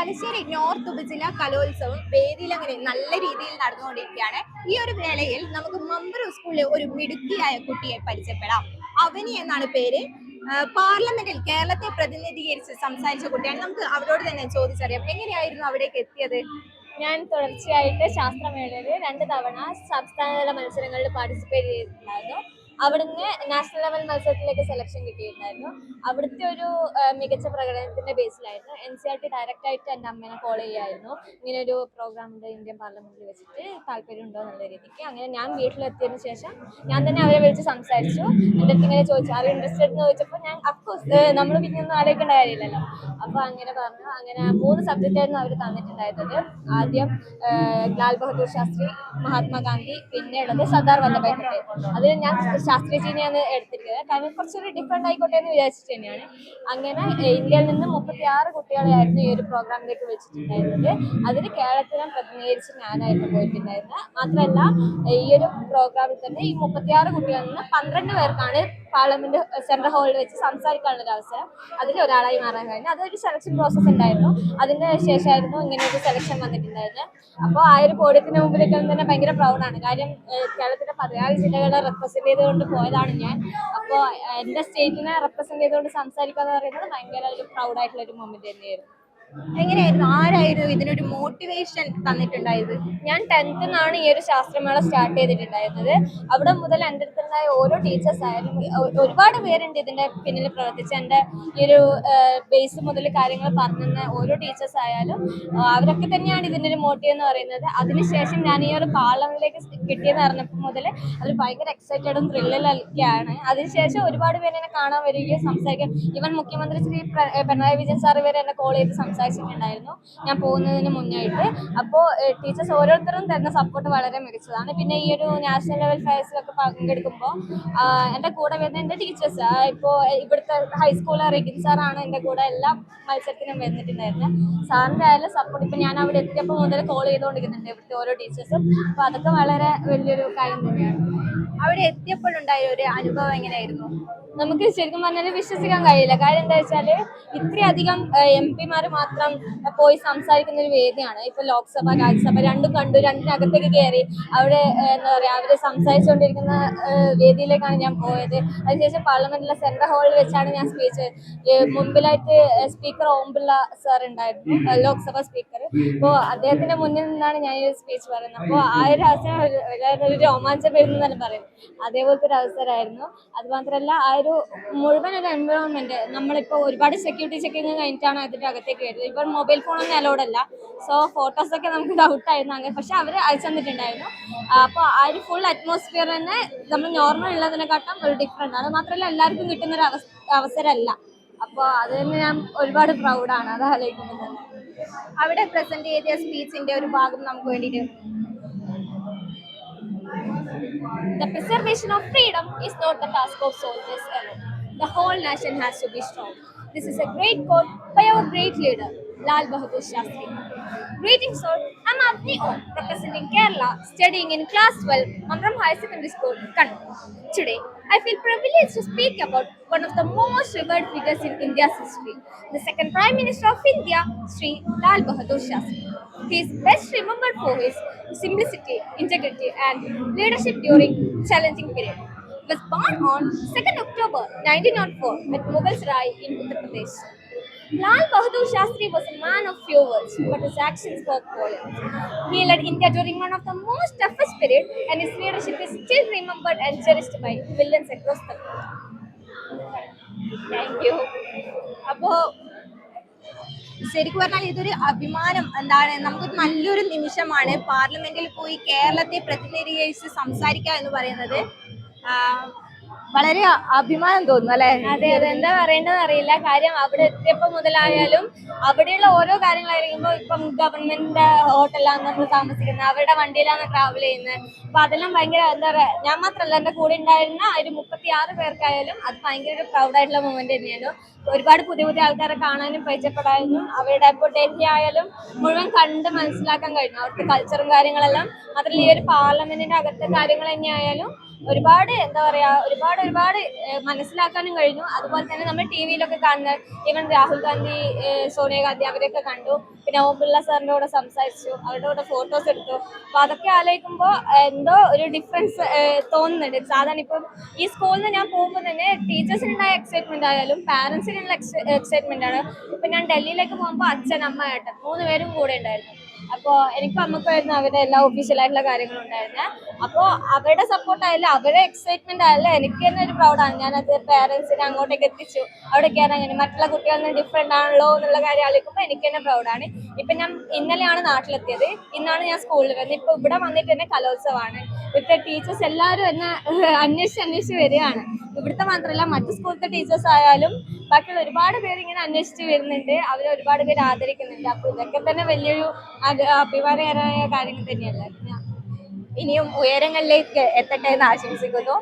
Thalassery north ഉപജില്ല കലോത്സവം വേദിയിൽ അങ്ങനെ നല്ല രീതിയിൽ നടന്നുകൊണ്ടിരിക്കുകയാണ്. ഈ ഒരു വേളയിൽ നമുക്ക് മമ്പറു സ്കൂളിലെ ഒരു മിടുക്കിയായ കുട്ടിയെ പരിചയപ്പെടാം. അവനി എന്നാണ് പേര്. പാർലമെന്റിൽ കേരളത്തെ പ്രതിനിധീകരിച്ച് സംസാരിച്ച കുട്ടിയാണ്. നമുക്ക് അവരോട് തന്നെ ചോദിച്ചറിയാം. എങ്ങനെയായിരുന്നു അവിടേക്ക് എത്തിയത്? ഞാൻ തുടർച്ചയായിട്ട് ശാസ്ത്രമേളയിൽ രണ്ട് തവണ സംസ്ഥാനതല മത്സരങ്ങളിൽ പാർട്ടിസിപ്പേറ്റ് ചെയ്തിട്ടുണ്ടായിരുന്നു. അവിടുന്ന് നാഷണൽ ലെവൽ മത്സരത്തിലേക്ക് സെലക്ഷൻ കിട്ടിയിട്ടുണ്ടായിരുന്നു. അവിടുത്തെ ഒരു മികച്ച പ്രകടനത്തിന്റെ ബേസിലായിരുന്നു N C R T direct ആയിട്ട് എന്റെ അമ്മേനെ കോൾ ചെയ്യായിരുന്നു. ഇങ്ങനെ ഒരു പ്രോഗ്രാം ഉണ്ട് ഇന്ത്യൻ പാർലമെന്റിൽ വെച്ചിട്ട് താല്പര്യം ഉണ്ടോ എന്നുള്ള രീതിക്ക്. അങ്ങനെ ഞാൻ വീട്ടിലെത്തിയതിനു ശേഷം ഞാൻ തന്നെ അവരെ വിളിച്ച് സംസാരിച്ചു. എന്റെ അടുത്ത് ഇങ്ങനെ ചോദിച്ചു ആരും ഇൻട്രസ്റ്റഡ് എന്ന് ചോദിച്ചപ്പോൾ ഞാൻ അഫ്കോഴ്സ് നമ്മൾ പിന്നെ ഒന്നും ആലോചിക്കേണ്ട കാര്യമില്ലല്ലോ. അപ്പോൾ അങ്ങനെ പറഞ്ഞു. അങ്ങനെ മൂന്ന് സബ്ജക്റ്റ് ആയിരുന്നു അവർ തന്നിട്ടുണ്ടായിരുന്നത്. ആദ്യം ലാൽ ബഹദൂർ ശാസ്ത്രി മഹാത്മാഗാന്ധി പിന്നെയുള്ളത് സർദാർ വല്ലഭായ് പട്ടേൽ അതിൽ ഞാൻ ശാസ്ത്രിജിനെയാണ് എടുത്തിരിക്കുന്നത്. കാരണം കുറച്ചൊരു ഡിഫറെന്റ് ആയിക്കോട്ടെ എന്ന് വിചാരിച്ചിട്ട് തന്നെയാണ്. അങ്ങനെ ഇന്ത്യയിൽ നിന്ന് മുപ്പത്തി ആറ് കുട്ടികളെയായിരുന്നു ഈ ഒരു പ്രോഗ്രാമിലേക്ക് വെച്ചിട്ടുണ്ടായിരുന്നത് അതിന് കേരളത്തിനെ പ്രതിനിധീകരിച്ച് ഞാനായിരുന്നു പോയിട്ടുണ്ടായിരുന്നത്. മാത്രമല്ല ഈ ഒരു പ്രോഗ്രാമിൽ തന്നെ ഈ മുപ്പത്തിയാറ് കുട്ടികളിൽ നിന്ന് പന്ത്രണ്ട് പേർക്കാണ് പാർലമെന്റ് സെൻട്രൽ ഹാളിൽ വെച്ച് സംസാരിക്കാനുള്ള ഒരു അവസരം അതിൽ ഒരാളായി മാറാൻ കഴിഞ്ഞു. അതൊരു സെലക്ഷൻ പ്രോസസ്സ് ഉണ്ടായിരുന്നു. അതിന് ശേഷമായിരുന്നു ഇങ്ങനെ ഒരു സെലക്ഷൻ വന്നിട്ടുണ്ടായിരുന്നത് അപ്പോൾ ആ ഒരു പോഡിയത്തിന് മുമ്പിലേക്ക് തന്നെ ഭയങ്കര പ്രൗഡാണ് കാര്യം കേരളത്തിലെ പതിനാല് ജില്ലകളെ റെപ്രസെന്റ് ചെയ്തുകൊണ്ട് പോയതാണ് ഞാൻ. അപ്പോൾ എന്റെ സ്റ്റേറ്റിനെ റെപ്രസെന്റ് ചെയ്തുകൊണ്ട് സംസാരിക്കുക എന്ന് പറയുന്നത് ഭയങ്കര ഒരു പ്രൗഡായിട്ടുള്ള ഒരു മൊമെന്റ് തന്നെയായിരുന്നു. എങ്ങനെയായിരുന്നു? ആരായിരുന്നു ഇതിനൊരു മോട്ടിവേഷൻ തന്നിട്ടുണ്ടായത്? ഞാൻ ടെൻത്തിൽ നിന്നാണ് ഈ ഒരു ശാസ്ത്രമേള സ്റ്റാർട്ട് ചെയ്തിട്ടുണ്ടായിരുന്നത്. അവിടെ മുതൽ എന്റെ അടുത്തുണ്ടായ ഓരോ ടീച്ചേഴ്സ് ആയാലും ഒരുപാട് പേരുണ്ട് ഇതിന്റെ പിന്നിൽ പ്രവർത്തിച്ച് എന്റെ ഈ ഒരു ബേസ് മുതൽ കാര്യങ്ങൾ പറഞ്ഞിരുന്ന ഓരോ ടീച്ചേഴ്സ് ആയാലും അവരൊക്കെ തന്നെയാണ് ഇതിന്റെ ഒരു മോട്ടീവ് എന്ന് പറയുന്നത്. അതിനുശേഷം ഞാൻ ഈ ഒരു പാർലമെന്റിലേക്ക് കിട്ടിയെന്ന് പറഞ്ഞപ്പോൾ മുതൽ അവർ ഭയങ്കര എക്സൈറ്റഡും ത്രില്ലിലൊക്കെയാണ് അതിനുശേഷം ഒരുപാട് പേര് എന്നെ കാണാൻ വരികയും സംസാരിക്കാൻ ഇവൻ മുഖ്യമന്ത്രി ശ്രീ പിണറായി വിജയൻ സാർ വരെ എന്നെ കോൾ ചെയ്ത് സംസാരിച്ചിട്ടുണ്ടായിരുന്നു. ഞാൻ പോകുന്നതിന് മുന്നായിട്ട്. അപ്പോൾ ടീച്ചേഴ്സ് ഓരോരുത്തരും തരുന്ന സപ്പോർട്ട് വളരെ മികച്ചതാണ്. പിന്നെ ഈ ഒരു നാഷണൽ ലെവൽ ഫെയർസിലൊക്കെ പങ്കെടുക്കുമ്പോൾ എന്റെ കൂടെ വരുന്ന എന്റെ ടീച്ചേഴ്സ് ഇപ്പോൾ ഇവിടുത്തെ ഹൈസ്കൂളിലെ റിഗിൻ സാറാണ് എന്റെ കൂടെ എല്ലാ മത്സരത്തിനും വന്നിട്ടുണ്ടായിരുന്നത് സാറിന്റെ ആയാലും സപ്പോർട്ട് ഇപ്പം ഞാൻ അവിടെ എത്തിയപ്പോൾ മുതൽ കോൾ ചെയ്തുകൊണ്ടിരിക്കുന്നുണ്ട് ഇവിടുത്തെ ഓരോ ടീച്ചേഴ്സും അപ്പോൾ അതൊക്കെ വളരെ വലിയൊരു കാര്യം തന്നെയാണ്. അവിടെ എത്തിയപ്പോഴുണ്ടായ ഒരു അനുഭവം എങ്ങനെയായിരുന്നു? നമുക്ക് ശരിക്കും പറഞ്ഞാൽ വിശ്വസിക്കാൻ കഴിയില്ല. കാര്യം എന്താ വെച്ചാൽ ഇത്രയധികം എം പിമാർ മാത്രം പോയി സംസാരിക്കുന്ന ഒരു വേദിയാണ്. ഇപ്പൊ ലോക്സഭ രാജ്യസഭ രണ്ടും കണ്ടു രണ്ടിനകത്തേക്ക് കയറി അവിടെ എന്താ പറയാ അവർ സംസാരിച്ചുകൊണ്ടിരിക്കുന്ന വേദിയിലേക്കാണ് ഞാൻ പോയത്. അതിനുശേഷം പാർലമെന്റിലെ സെൻട്രൽ ഹാളിൽ വെച്ചാണ് ഞാൻ സ്പീച്ച് മുമ്പിലായിട്ട് സ്പീക്കർ ഓം സാർ ഉണ്ടായിരുന്നു ലോക്സഭ സ്പീക്കർ അപ്പോൾ അദ്ദേഹത്തിന്റെ മുന്നിൽ നിന്നാണ് ഞാൻ ഈ സ്പീച്ച് പറയുന്നത്. അപ്പോൾ ആ ഒരു അവസരം ഒരു- രോമാഞ്ചം വരുന്നു തന്നെ പറയും അതേപോലത്തെ ഒരു അവസരമായിരുന്നു അതുമാത്രമല്ല ആ ഒരു മുഴുവൻ ഒരു എൻവയോൺമെന്റ് നമ്മളിപ്പോൾ ഒരുപാട് സെക്യൂരിറ്റി ചെക്കിങ് കഴിഞ്ഞിട്ടാണ് അതിന്റെ അകത്തേക്ക് വരുന്നത്. ഇപ്പോൾ മൊബൈൽ ഫോണൊന്നും അലോഡ് അല്ല. സോ ഫോട്ടോസൊക്കെ നമുക്ക് ഡൗട്ടായിരുന്നു അങ്ങനെ. പക്ഷെ അവർ അയച്ചു തന്നിട്ടുണ്ടായിരുന്നു. അപ്പോൾ ആ ഒരു ഫുൾ അറ്റ്മോസ്ഫിയർ തന്നെ നമ്മൾ നോർമൽ ഉള്ളതിനെക്കാട്ടും ഒരു ഡിഫറെന്റ് ആണ്. മാത്രമല്ല എല്ലാവർക്കും കിട്ടുന്ന ഒരു അവസ അവസരമല്ല. അപ്പോൾ അത് തന്നെ ഞാൻ ഒരുപാട് പ്രൗഡാണ് അത് ആലോചിക്കുന്നത്. അവിടെ പ്രസന്റ് ചെയ്ത സ്പീച്ചിന്റെ ഒരു ഭാഗം നമുക്ക് വേണ്ടിയിട്ട് The preservation of freedom is not the task of soldiers alone. The whole nation has to be strong. This is a great quote by our great leader, Lal Bahadur Shastri. Greetings, sir. I'm Avni Om, representing Kerala, studying in class 12, Mamram High Secondary School, Kannur. Today, I feel privileged to speak about one of the most revered figures in India's history, the second Prime Minister of India, Sri Lal Bahadur Shastri. He is best remembered for his simplicity, integrity, and leadership during challenging period. He was born on 2nd October 1904 at Mughal Sarai in Uttar Pradesh. Lal Bahadur Shastri was a man of few words, but his actions spoke volumes. He led India during one of the most toughest periods, and his leadership is still remembered and cherished by millions across the world. Thank you. അപ്പോ ശരിക്കും പറഞ്ഞാൽ ഇതൊരു അഭിമാനം എന്താണ് നമുക്ക് നല്ലൊരു നിമിഷമാണ് പാർലമെന്റിൽ പോയി കേരളത്തെ പ്രതിനിധീകരിച്ച് സംസാരിക്കുക എന്ന് പറയുന്നത് വളരെ അഭിമാനം തോന്നുന്നു അല്ലെ? അതെ അതെ. എന്താ പറയേണ്ടതെന്ന് അറിയില്ല. കാര്യം അവിടെ എത്തിയപ്പോ മുതലായാലും അവിടെയുള്ള ഓരോ കാര്യങ്ങളായിരിക്കുമ്പോ ഇപ്പം ഗവൺമെന്റിന്റെ ഹോട്ടലാണ് നമ്മൾ താമസിക്കുന്നത്. അവരുടെ വണ്ടിയിലാണ് ട്രാവൽ ചെയ്യുന്നത്. അപ്പൊ അതെല്ലാം ഭയങ്കര എന്താ പറയാ ഞാൻ മാത്രല്ല എന്റെ കൂടെ ഉണ്ടായിരുന്ന ഒരു മുപ്പത്തി ആറ് പേർക്കായാലും അത് ഭയങ്കര ഒരു പ്രൗഡായിട്ടുള്ള മൊമെന്റ് തന്നെയാണ് ഒരുപാട് പുതിയ പുതിയ ആൾക്കാരെ കാണാനും പരിചയപ്പെടാനും അവരുടെ ഇപ്പോൾ ഡൽഹി ആയാലും മുഴുവൻ കണ്ട് മനസ്സിലാക്കാൻ കഴിഞ്ഞു. അവിടുത്തെ കൾച്ചറും കാര്യങ്ങളെല്ലാം. മാത്രമല്ല ഈ ഒരു പാർലമെന്റിന്റെ അകത്തെ കാര്യങ്ങൾ തന്നെയായാലും ഒരുപാട് എന്താ പറയാ ഒരുപാട് ഒരുപാട് മനസ്സിലാക്കാനും കഴിഞ്ഞു. അതുപോലെ തന്നെ നമ്മൾ ടി വിയിലൊക്കെ കാണുന്ന ഈവൻ രാഹുൽ ഗാന്ധി സോണിയാഗാന്ധി അവരെയൊക്കെ കണ്ടു. പിന്നെ ഓം സാറിന്റെ കൂടെ സംസാരിച്ചു അവരുടെ കൂടെ ഫോട്ടോസ് എടുത്തു. അപ്പൊ അതൊക്കെ ആലോചിക്കുമ്പോൾ എന്തോ ഒരു ഡിഫറൻസ് തോന്നുന്നുണ്ട്. സാധാരണ ഇപ്പം ഈ സ്കൂളിൽ നിന്ന് ഞാൻ പോകുമ്പോൾ തന്നെ ടീച്ചേഴ്സിനുണ്ടായ എക്സൈറ്റ്മെന്റ് ആയാലും പാരന്റ്സിനുള്ള എക്സൈറ്റ്മെന്റ് ആണ്. ഇപ്പൊ ഞാൻ ഡൽഹിയിലേക്ക് പോകുമ്പോൾ അച്ഛൻ അമ്മ ഏട്ടൻ മൂന്ന് പേരും കൂടെ ഉണ്ടായിരുന്നു. അപ്പോൾ എനിക്ക് അമ്മക്കായിരുന്നു അവരുടെ എല്ലാ ഒഫീഷ്യലായിട്ടുള്ള കാര്യങ്ങളും ഉണ്ടായിരുന്നത് അപ്പോ അവരുടെ സപ്പോർട്ട് ആയാലും അവരുടെ എക്സൈറ്റ്മെന്റ് ആയാലും എനിക്ക് തന്നെ ഒരു പ്രൗഡാണ് ഞാനത് പേരൻസിനെ അങ്ങോട്ടേക്ക് എത്തിച്ചു. അവിടെ കയറാൻ അങ്ങനെ മറ്റുള്ള കുട്ടികളിൽ നിന്ന് ഡിഫറെന്റ് ആണല്ലോ എന്നുള്ള കാര്യം ആലോചിക്കുമ്പോൾ എനിക്ക് തന്നെ പ്രൗഡാണ് ഇപ്പം ഞാൻ ഇന്നലെയാണ് നാട്ടിലെത്തിയത്. ഇന്നാണ് ഞാൻ സ്കൂളിൽ വരുന്നത്. ഇപ്പോൾ ഇവിടെ വന്നിട്ട് തന്നെ കലോത്സവമാണ്. ഇവിടുത്തെ ടീച്ചേഴ്സ് എല്ലാവരും എന്നെ അന്വേഷിച്ച് അന്വേഷിച്ച് വരികയാണ്. ഇവിടുത്തെ മാത്രമല്ല മറ്റു സ്കൂളിലത്തെ ടീച്ചേഴ്സ് ആയാലും ബാക്കിയുള്ള ഒരുപാട് പേര് ഇങ്ങനെ അന്വേഷിച്ച് വരുന്നുണ്ട്. അവരെ ഒരുപാട് പേര് ആദരിക്കുന്നുണ്ട്. അപ്പോൾ ഇതൊക്കെ തന്നെ വലിയൊരു അഭിമാനകരമായ കാര്യങ്ങൾ തന്നെയല്ലേ? ഇനിയും ഉയരങ്ങളിലേക്ക് എത്തട്ടെ എന്ന് ആശംസിക്കുന്നു.